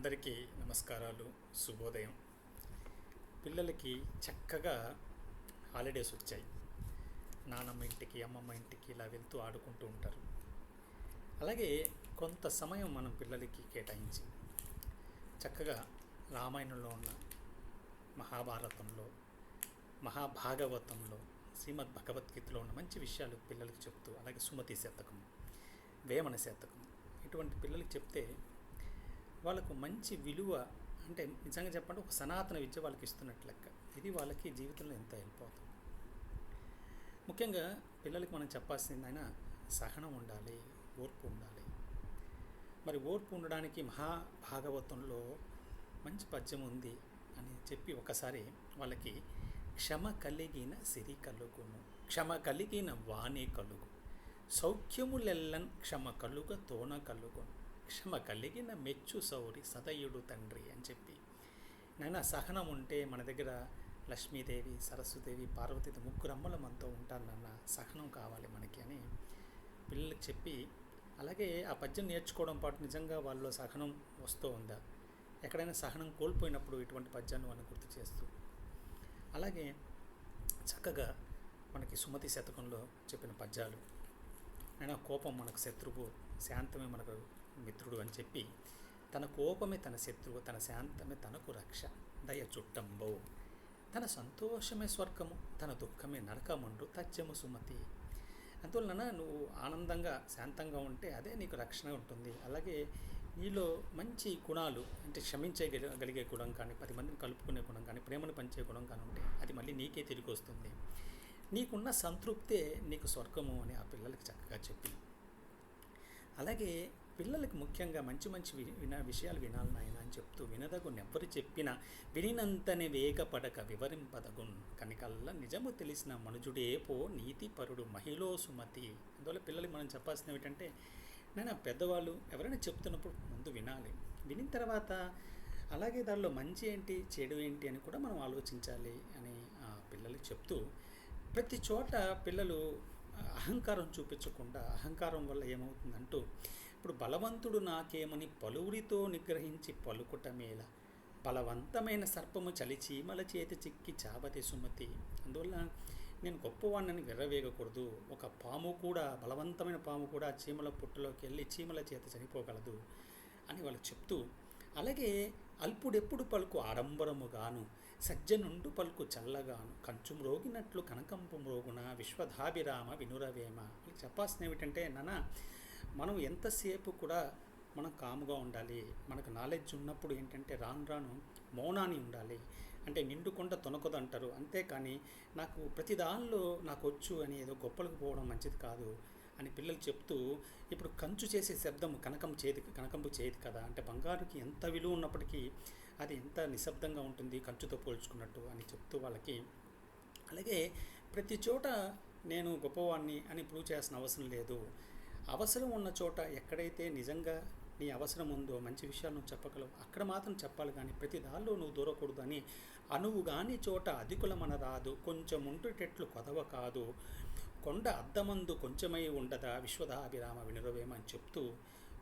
అందరికీ నమస్కారాలు శుభోదయం. పిల్లలకి చక్కగా హాలిడేస్ వచ్చాయి. నానమ్మ ఇంటికి అమ్మమ్మ ఇంటికి ఇలా వెళ్తూ ఆడుకుంటూ ఉంటారు. అలాగే కొంత సమయం మనం పిల్లలకి కేటాయించి చక్కగా రామాయణంలో ఉన్న మహాభారతంలో మహాభాగవతంలో శ్రీమద్ భగవద్గీతలో ఉన్న మంచి విషయాలు పిల్లలకి చెప్తూ అలాగే సుమతి శతకం వేమన శతకం ఇటువంటి పిల్లలకి చెప్తే వాళ్ళకు మంచి విలువ అంటే నిజంగా చెప్పండి ఒక సనాతన విద్య వాళ్ళకి ఇస్తున్నట్లు లెక్క. ఇది వాళ్ళకి జీవితంలో ఎంత హెల్ప్ అవుతుంది. ముఖ్యంగా పిల్లలకి మనం చెప్పాల్సింది అయినా సహనం ఉండాలి ఓర్పు ఉండాలి. మరి ఓర్పు ఉండడానికి మహాభాగవతంలో మంచి పద్యం ఉంది అని చెప్పి ఒకసారి వాళ్ళకి క్షమ కలిగిన సిరి కలుగును. క్షమ కలిగిన వాణి కలుగు. సౌఖ్యములెల్లన్ క్షమ కలుగ తోన కలుగును. క్షమ కలిగిన మెచ్చు సౌరి సదయుడు తండ్రి అని చెప్పి. నాయన సహనం ఉంటే మన దగ్గర లక్ష్మీదేవి సరస్వదేవి పార్వతీదేవి ముగ్గురు అమ్మలు మనతో ఉంటారు నాన్న సహనం కావాలి మనకి అని పిల్లలకి చెప్పి అలాగే ఆ పద్యం నేర్చుకోవడం పాటు నిజంగా వాళ్ళలో సహనం వస్తూ ఉందా? ఎక్కడైనా సహనం కోల్పోయినప్పుడు ఇటువంటి పద్యాన్ని మనం గుర్తు చేస్తూ. అలాగే చక్కగా మనకి సుమతి శతకంలో చెప్పిన పద్యాలు. అయినా కోపం మనకు శత్రువు శాంతమే మనకు మిత్రుడు అని చెప్పి తన కోపమే తన శత్రువు తన శాంతమే తనకు రక్ష. దయ చుట్టంబో. తన సంతోషమే స్వర్గము తన దుఃఖమే నరకమండు తత్యము సుమతి. అందువలన నువ్వు ఆనందంగా శాంతంగా ఉంటే అదే నీకు రక్షణ ఉంటుంది. అలాగే నీలో మంచి గుణాలు అంటే క్షమించగలిగే గుణం కానీ పది మందిని కలుపుకునే గుణం కానీ ప్రేమను పంచే గుణం కానీ ఉంటే అది మళ్ళీ నీకే తిరిగి వస్తుంది. నీకున్న సంతృప్తే నీకు స్వర్గము అని ఆ పిల్లలకి చక్కగా చెప్పి. అలాగే పిల్లలకి ముఖ్యంగా మంచి మంచి వి- విన విషయాలు వినాలి నాయన అని చెప్తూ వినదగుని ఎవరు చెప్పినా వినినంతనే వేగపడక వివరింపదగున్ కనికల్లా నిజము తెలిసిన మనుజుడే పో నీతిపరుడు మహిళో సుమతి. అందువల్ల పిల్లలకి మనం చెప్పాల్సింది ఏమిటంటే నేను పెద్దవాళ్ళు ఎవరైనా చెప్తున్నప్పుడు ముందు వినాలి. వినిన తర్వాత అలాగే దానిలో మంచి ఏంటి చెడు ఏంటి అని కూడా మనం ఆలోచించాలి అని పిల్లలు పిల్లలకి చెప్తూ ప్రతి చోట పిల్లలు అహంకారం చూపించకుండా అహంకారం వల్ల ఏమవుతుందంటూ ఇప్పుడు బలవంతుడు నాకేమని పలువురితో నిగ్రహించి పలుకుటమేల బలవంతమైన సర్పము చలి చీమల చేతి చిక్కి చావతి సుమతి. అందువల్ల నేను గొప్పవాణ్ణని విర్రవేయకూడదు ఒక పాము కూడా బలవంతమైన పాము కూడా చీమల పుట్టులోకి వెళ్ళి చీమల చేత చనిపోగలదు అని వాళ్ళు చెప్తూ అలాగే అల్పుడెప్పుడు పలుకు ఆడంబరముగాను సజ్జనుండు పలుకు చల్లగాను కంచు మ్రోగినట్లు కనకంపు మ్రోగున విశ్వధాభిరామ వినురవేమ. వాళ్ళకి చెప్పాల్సిన ఏమిటంటే మనం ఎంతసేపు కూడా మనం కాముగా ఉండాలి మనకు నాలెడ్జ్ ఉన్నప్పుడు ఏంటంటే రాను రాను మౌనాన్ని ఉండాలి. అంటే నిండుకొండ తొనకదు అంటారు. అంతేకాని నాకు ప్రతి దానిలో నాకు వచ్చు అని ఏదో గొప్పలకు పోవడం మంచిది కాదు అని పిల్లలు చెప్తూ ఇప్పుడు కంచు చేసే శబ్దం కనకం చేతి కనకంపు చేయదు కదా. అంటే బంగారుకి ఎంత విలువ ఉన్నప్పటికీ అది ఎంత నిశ్శబ్దంగా ఉంటుంది కంచుతో పోల్చుకున్నట్టు అని చెప్తూ వాళ్ళకి అలాగే ప్రతి చోట నేను గొప్పవాణ్ణి అని ప్రూవ్ చేయాల్సిన అవసరం లేదు. అవసరం ఉన్న చోట ఎక్కడైతే నిజంగా నీ అవసరం ఉందో మంచి విషయాలు నువ్వు చెప్పగలవు అక్కడ మాత్రం చెప్పాలి కానీ ప్రతి దానిలో నువ్వు దూరకూడదు అని అనువు కాని చోట అధికులమన రాదు కొంచెం ఉంటుటెట్లు కొదవ కాదు. కొండ అద్దమందు కొంచెమై ఉండదా విశ్వదాభిరామ వినురవేమని చెప్తూ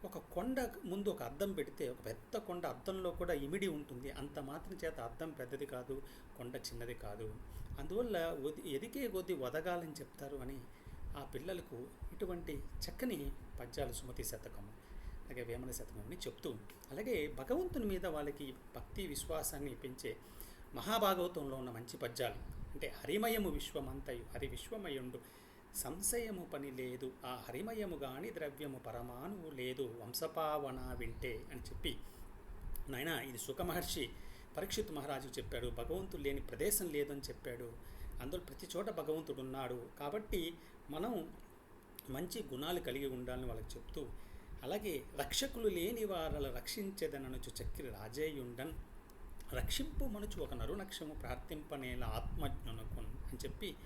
ఒక కొండ ముందు ఒక అద్దం పెడితే ఒక పెద్ద కొండ అద్దంలో కూడా ఇమిడి ఉంటుంది. అంత మాత్రం చేత అద్దం పెద్దది కాదు కొండ చిన్నది కాదు. అందువల్ల ఎదికే కొద్దీ వదగాలని చెప్తారు అని ఆ పిల్లలకు ఇటువంటి చక్కని పద్యాలు సుమతి శతకము అలాగే వేమన శతకం అని చెప్తూ అలాగే భగవంతుని మీద వాళ్ళకి భక్తి విశ్వాసాన్ని పెంచే మహాభాగవతంలో ఉన్న మంచి పద్యాలు. అంటే హరిమయము విశ్వమంతయు హరి విశ్వమయుండు. సంశయము పని లేదు ఆ హరిమయము గాని ద్రవ్యము పరమాణువు లేదు వంశపావన వింటే అని చెప్పి నాయన ఇది సుఖమహర్షి పరీక్షిత్ మహారాజు చెప్పాడు భగవంతుడు లేని ప్రదేశం లేదని చెప్పాడు. అందులో ప్రతి చోట భగవంతుడు ఉన్నాడు. కాబట్టి మనం మంచి గుణాలు కలిగి ఉండాలని వాళ్ళకి చెప్తూ అలాగే రక్షకులు లేని వారల రక్షించేదననుచు చక్రి రాజేయుండన్ రక్షింపు మనుచు ఒక నరునక్షము ప్రార్థింపనేల ఆత్మజ్ఞునకు అని చెప్పి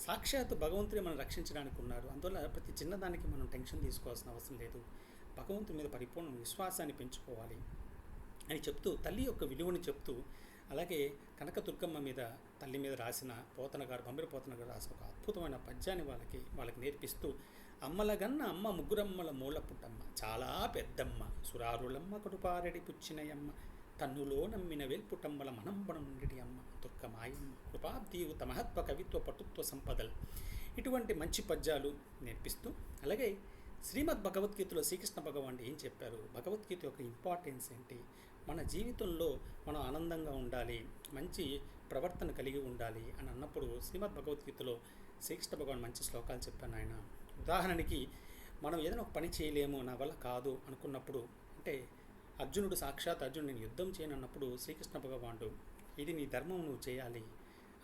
సాక్షాత్ భగవంతుడే మనం రక్షించడానికి ఉన్నారు. అందువల్ల ప్రతి చిన్నదానికి మనం టెన్షన్ తీసుకోవాల్సిన అవసరం లేదు. భగవంతుని మీద పరిపూర్ణ విశ్వాసాన్ని పెంచుకోవాలి అని చెప్తూ తల్లి యొక్క విలువని చెప్తూ అలాగే కనకదుర్గమ్మ మీద తల్లి మీద రాసిన పోతన గారు బొమ్మిరి పోతన గారు రాసిన ఒక అద్భుతమైన పద్యాన్ని వాళ్ళకి వాళ్ళకి నేర్పిస్తూ అమ్మలగన్న అమ్మ ముగ్గురమ్మల మూల పుట్టమ్మ చాలా పెద్దమ్మ సురారులమ్మ కడుపారెడి పుచ్చినయమ్మ తన్నులో నమ్మిన వేల్పుటమ్మల మనంబణముండి అమ్మ దుర్గ మాయమ్మ కృపాబ్దీవుత మహత్వ కవిత్వ పటుత్వ సంపదలు. ఇటువంటి మంచి పద్యాలు నేర్పిస్తూ అలాగే శ్రీమద్ భగవద్గీతలో శ్రీకృష్ణ భగవాన్ ఏం చెప్పారు? భగవద్గీత యొక్క ఇంపార్టెన్స్ ఏంటి? మన జీవితంలో మనం ఆనందంగా ఉండాలి మంచి ప్రవర్తన కలిగి ఉండాలి అని అన్నప్పుడు శ్రీమద్ భగవద్గీతలో శ్రీకృష్ణ భగవాన్ మంచి శ్లోకాలు చెప్పాను ఆయన. ఉదాహరణకి మనం ఏదైనా ఒక పని చేయలేము నా వల్ల కాదు అనుకున్నప్పుడు అంటే అర్జునుడు సాక్షాత్ అర్జునుడు నేను యుద్ధం చేయను అన్నప్పుడు శ్రీకృష్ణ భగవానుడు ఇది నీ ధర్మం నువ్వు చేయాలి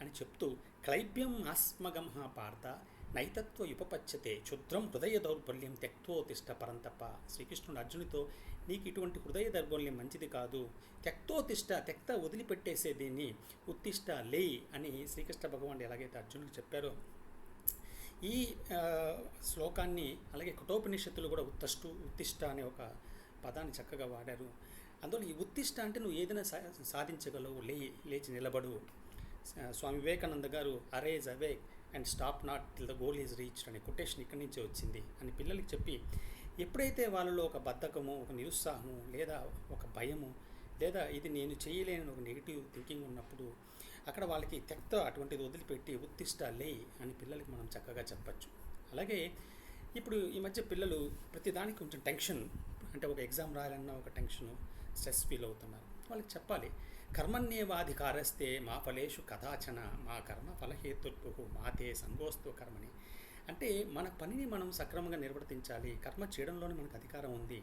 అని చెప్తూ క్లైబ్యం ఆస్మగంహ పార్థ నైతత్వ ఉపపచ్చతే క్షుద్రం హృదయ దౌర్బల్యం త్యక్తోతిష్ట పరంతప. శ్రీకృష్ణుడు అర్జునితో నీకు ఇటువంటి హృదయ దౌర్బల్యం మంచిది కాదు. త్యక్తోతిష్ట త్యక్త వదిలిపెట్టేసే దీన్ని ఉత్తిష్ట లేయ్ అని శ్రీకృష్ణ భగవానుడు ఎలాగైతే అర్జునుడికి చెప్పారో ఈ శ్లోకాన్ని అలాగే కుటోపనిషత్తులు కూడా ఉత్తష్టు ఉత్తిష్ట అనే ఒక పదాన్ని చక్కగా వాడారు. అందులో ఈ ఉత్తిష్ట అంటే నువ్వు ఏదైనా సా సాధించగలవు లే లేచి నిలబడు. స్వామి వివేకానంద గారు arise awake and stop not till the goal is reached అనే కొటేషన్ ఇక్కడి నుంచే వచ్చింది అని పిల్లలకి చెప్పి ఎప్పుడైతే వాళ్ళలో ఒక బద్ధకము ఒక నిరుత్సాహము లేదా ఒక భయము లేదా ఇది నేను చేయలేని ఒక నెగిటివ్ థింకింగ్ ఉన్నప్పుడు అక్కడ వాళ్ళకి తెక్త అటువంటిది వదిలిపెట్టి ఉత్తిష్ట లే అని పిల్లలకి మనం చక్కగా చెప్పచ్చు. అలాగే ఇప్పుడు ఈ మధ్య పిల్లలు ప్రతిదానికి కొంచెం టెన్షన్ అంటే ఒక ఎగ్జామ్ రాయాలన్న ఒక టెన్షన్ స్ట్రెస్ ఫీల్ అవుతున్నారు. వాళ్ళకి చెప్పాలి. కర్మణ్యేవాధికారస్తే మా ఫలేషు కథాచన మా కర్మ ఫలహేతుత్వ మాతే సంగోస్తు కర్మని అంటే మన పనిని మనం సక్రమంగా నిర్వర్తించాలి కర్మ చేయడంలోనే మనకు అధికారం ఉంది.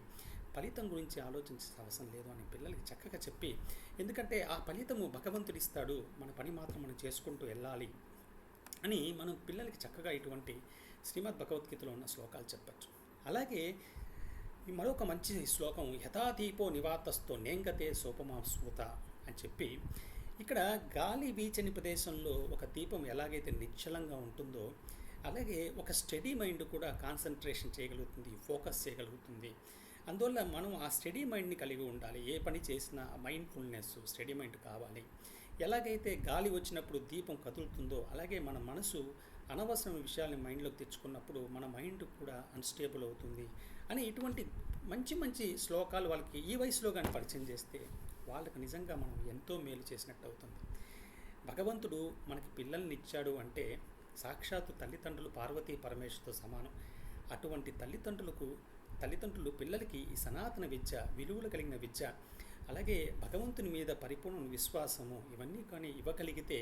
ఫలితం గురించి ఆలోచించాల్సిన అవసరం లేదు అని పిల్లలకి చక్కగా చెప్పి ఎందుకంటే ఆ ఫలితము భగవంతుడు ఇస్తాడు మన పని మాత్రం మనం చేసుకుంటూ వెళ్ళాలి అని మనం పిల్లలకి చక్కగా ఇటువంటి శ్రీమద్ భగవద్గీతలో ఉన్న శ్లోకాలు చెప్పచ్చు. అలాగే మరొక మంచి శ్లోకం యథాదీపో నివాతస్తో నేంగతే సోపమా స్మృత అని చెప్పి ఇక్కడ గాలి వీచని ప్రదేశంలో ఒక దీపం ఎలాగైతే నిశ్చలంగా ఉంటుందో అలాగే ఒక స్టడీ మైండ్ కూడా కాన్సన్ట్రేషన్ చేయగలుగుతుంది ఫోకస్ చేయగలుగుతుంది. అందువల్ల మనం ఆ స్టడీ మైండ్ని కలిగి ఉండాలి. ఏ పని చేసినా మైండ్ఫుల్నెస్ స్టడీ మైండ్ కావాలి. ఎలాగైతే గాలి వచ్చినప్పుడు దీపం కదులుతుందో అలాగే మన మనసు అనవసరమైన విషయాల్ని మైండ్లోకి తెచ్చుకున్నప్పుడు మన మైండ్ కూడా అన్స్టేబుల్ అవుతుంది. అని ఇటువంటి మంచి మంచి శ్లోకాలు వాళ్ళకి ఈ వయసులో కానీ పరిచయం చేస్తే వాళ్ళకి నిజంగా మనం ఎంతో మేలు చేసినట్టు అవుతుంది. భగవంతుడు మనకి పిల్లల్ని ఇచ్చాడు అంటే సాక్షాత్తు తల్లిదండ్రులు పార్వతీ పరమేశ్వరుతో సమానం. అటువంటి తల్లిదండ్రులకు తల్లిదండ్రులు పిల్లలకి ఈ సనాతన విద్య విలువలు కలిగిన విద్య అలాగే భగవంతుని మీద పరిపూర్ణ విశ్వాసము ఇవన్నీ కానీ ఇవ్వగలిగితే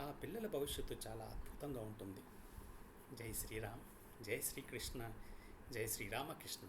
ఆ పిల్లల భవిష్యత్తు చాలా అద్భుతంగా ఉంటుంది. జై శ్రీరామ్ జై శ్రీకృష్ణ. జై శ్రీరామకృష్ణ